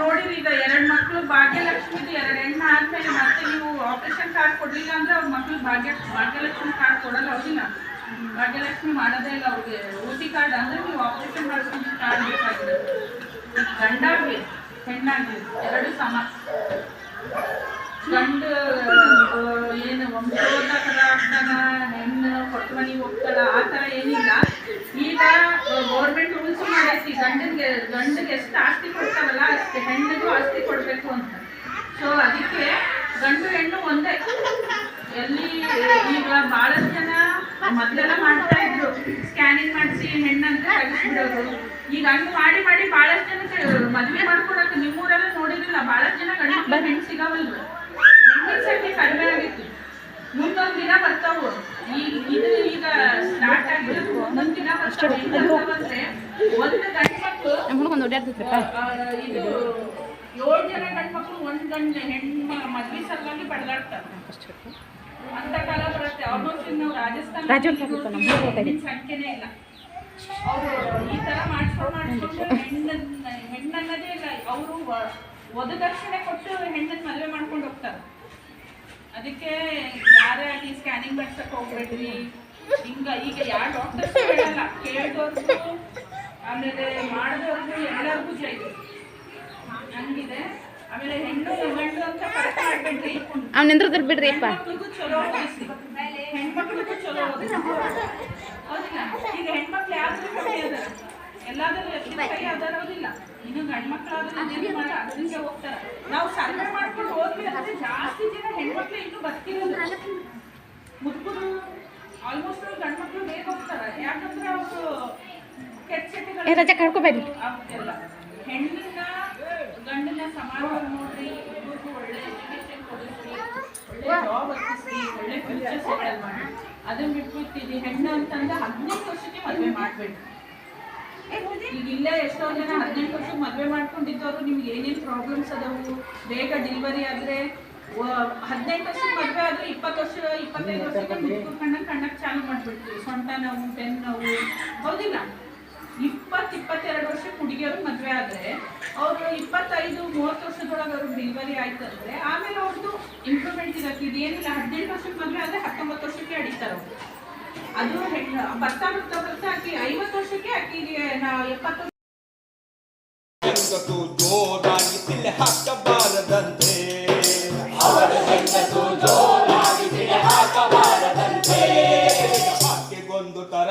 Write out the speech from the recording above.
ನೋಡಿರಿ, ಈಗ ಎರಡು ಮಕ್ಳು ಭಾಗ್ಯಲಕ್ಷ್ಮಿದು ಎರಡು ಹೆಣ್ಣು ಆದ್ಮೇಲೆ ಮತ್ತೆ ನೀವು ಆಪರೇಷನ್ ಕಾರ್ಡ್ ಕೊಡಲಿಲ್ಲ ಅಂದ್ರೆ ಅವ್ರ ಮಕ್ಳು ಭಾಗ್ಯ ಭಾಗ್ಯಲಕ್ಷ್ಮಿ ಕಾರ್ಡ್ ಕೊಡಲ್ಲ, ಹೌದಿಲ್ಲ? ಭಾಗ್ಯಲಕ್ಷ್ಮಿ ಮಾಡೋದೇ ಇಲ್ಲ ಅವ್ರಿಗೆ. ಓಟಿ ಕಾರ್ಡ್ ಅಂದ್ರೆ ನೀವು ಆಪರೇಷನ್ ಮಾಡಿಸ್ಕೊಂಡು ಕಾರ್ಡ್ ಬೇಕಾಗಿದೆ. ಗಂಡಾಗ್ಲಿ, ಹೆಣ್ಣಾಗ್ಲಿ, ಎರಡು ಸಮ. ಗಂಡು ಏನು ಆಗ್ತಾನ, ಹೆಣ್ಣು ಕೊಟ್ಟು ಮನೆಗೆ ಹೋಗ್ತಾಳ, ಆ ಥರ ಏನಿಲ್ಲ. ಈಗ ಗೌರ್ಮೆಂಟ್ ರೂಲ್ಸ್ ಮಾಡೈತಿ, ಗಂಡನ್ಗೆ ಗಂಡಿಗೆ ಎಷ್ಟು ಆಸ್ತಿ ಕೊಡ್ತಾವಲ್ಲ ಅಷ್ಟು ಹೆಣ್ಣಿಗೂ ಆಸ್ತಿ ಕೊಡಬೇಕು ಅಂತ ಸೊ ಅದಕ್ಕೆ ಗಂಡು ಹೆಣ್ಣು ಒಂದೇ ಎಲ್ಲಿ ಈಗ ಬಹಳಷ್ಟು ಜನ ಮೊದಲೆಲ್ಲ ಮಾಡ್ತಾ ಇದ್ರು. ಸ್ಕ್ಯಾನಿಂಗ್ ಮಾಡಿಸಿ ಹೆಣ್ಣಂತ ಈಗ ಹಂಗ್ ಮಾಡಿ ಮಾಡಿ ಬಹಳಷ್ಟು ಜನಕ್ಕೆ ಮದ್ವೆ ಮಾಡ್ಕೊಡಕ್ಕೆ ನಿಮ್ಮೂರೆಲ್ಲ ನೋಡಿರಲಿಲ್ಲ ಬಹಳಷ್ಟು ಜನ ಗಂಡು ಹೆಣ್ಣು ಸಿಗವಲ್ರು ಹೆಣ್ಣಿನ ಸಂಖ್ಯೆ ಕಡಿಮೆ ಆಗೈತಿ ಮುಂದೊಂದ್ ದಿನ ಬರ್ತಾವು. ಈಗ ಇದು ಈಗ ಸ್ಟಾರ್ಟ್ ಆಗಿದ್ದು ಒಂದೊಂದ್ ದಿನ ಬರ್ತಾವು. ಬರ್ತಾವಂದ್ರೆ ಒಂದು ಗಂಡು ಇದು ಏಳು ಜನ ಗಂಡು ಒಂದ್ ಗಂಡು ಹೆಣ್ಣು ಮದ್ವೆ ಸಲುವಾಗಿ ಬಡದಾಡ್ತಾರೆ ಅಂತ ಕಾಲ ಬರುತ್ತೆ. ಆಲ್ಮೋಸ್ಟ್ ಇನ್ನು ರಾಜಸ್ಥಾನ. ಸಂಖ್ಯೆನೇ ಇಲ್ಲ. ಅವರು ಈ ತರ ಮಾಡ್ಕೊಂಡು ಮಾಡ್ಕೊಂಡು ಹೆಣ್ಣನ್ನ ಹೆಣ್ಣನ್ನದೇ ಇಲ್ಲ. ಅವರು ವಧುದಕ್ಷಿಣೆ ಕೊಟ್ಟು ಹೆಣ್ಣನ್ನ ಮದುವೆ ಮಾಡ್ಕೊಂಡು ಹೋಗ್ತಾರೆ. ಅದಕ್ಕೆ ಯಾರೇ ಆಗಲಿ ಸ್ಕ್ಯಾನಿಂಗ್ ಮಾಡ್ಸಕ್ ಹೋಗ್ಬೇಡ್ರಿ. ಹಿಂಗ ಈಗ ಯಾರು ಡಾಕ್ಟರ್ಸ್ ಹೇಳಲ್ಲ. ಕೇಳಿದವ್ರಿಗೂ ಆಮೇಲೆ ಮಾಡಿದವ್ರಿಗೂ ಎಲ್ಲರಿಗೂ ಜೈದು ಹಂಗಿದೆ. ಹೆಣ್ಣು ಅವ್ನು ನಿಂದ್ರದ್ರ ಬಿಡ್ರಿ ಅಪ್ಪ. ರಜೆ ಕರ್ಕೋಬೇಡಿ ಹೆಣ್ಣನ್ನ ಗಂಡನ ಸಮಾನವಾಗಿ ನೋಡ್ರಿ. ಇಬ್ರಿಗೂ ಒಳ್ಳೆ ಎಜುಕೇಶನ್ ಕೊಡಿಸ್ರಿ ಒಳ್ಳೆ ಜಾಬ್ ಹತ್ತಿಸ್ರಿ ಒಳ್ಳೆ ಫ್ಯೂಚರ್ ಸೆಟಲ್ ಮಾಡಿ ಅದನ್ನ ಬಿಟ್ಬಿಡ್ತೀವಿ ಹೆಣ್ಣು ಅಂತಂದ್ರೆ ಹದಿನೆಂಟು ವರ್ಷಕ್ಕೆ ಮದುವೆ ಮಾಡ್ಬೇಡಿ. ಈಗ ಇಲ್ಲೇ ಎಷ್ಟೋ ಜನ ಹದಿನೆಂಟು ವರ್ಷಕ್ಕೆ ಮದುವೆ ಮಾಡ್ಕೊಂಡಿದ್ದವರು, ನಿಮ್ಗೆ ಏನೇನು ಪ್ರಾಬ್ಲಮ್ಸ್ ಅದಾವು? ಬೇಗ ಡೆಲಿವರಿ ಆದರೆ ಹದಿನೆಂಟು ವರ್ಷಕ್ಕೆ ಮದುವೆ ಆದರೆ ಇಪ್ಪತ್ತು ವರ್ಷ, ಇಪ್ಪತ್ತೈದು ವರ್ಷಕ್ಕೆ ಮುದುಕರು ಕಣ್ಣಕ್ಕೆ ಕಣ್ಣಕ್ಕೆ ಚಾಲು ಮಾಡಿಬಿಡ್ತೀವಿ. ಸೊಂಟ ನೋವು ಬೆನ್ನು ನೋವು ಹೌದಿಲ್ಲ? ಇಪ್ಪತ್ತು, ಇಪ್ಪತ್ತೆರಡು ವರ್ಷಕ್ಕೆ ಹುಡುಗಿಯರು ಮದುವೆ ಆದ್ರೆ ಅವರು ಇಪ್ಪತ್ತೈದು ಮೂವತ್ತು ವರ್ಷದೊಳಗೆ ಅವ್ರಿಗೆ ಡಿಲಿವರಿ ಆಯ್ತು ಅಂದರೆ ಆಮೇಲೆ ಅವ್ರದ್ದು ಇಂಪ್ರೂವ್ಮೆಂಟ್ ಇರುತ್ತೆ. ಇದು ಏನಿಲ್ಲ ಹದಿನೆಂಟು ವರ್ಷಕ್ಕೆ ಮದುವೆ ಆದರೆ ಹತ್ತೊಂಬತ್ತು ವರ್ಷಕ್ಕೆ ಅಡಿತಾರೆ ಅವರು. ಅದು ಬರ್ತಾ ಬರ್ತಾ ಬರ್ತಾ ಅಕ್ಕಿ ಐವತ್ತು ವರ್ಷಕ್ಕೆ ಆಕಿಗೆ ನಾವು ಎಪ್ಪತ್ತು ಹಾಕಬಾರದಂತೆ. ಅವರ ಹೆಂಗಸು ಜೋರಾಗಿ ತರ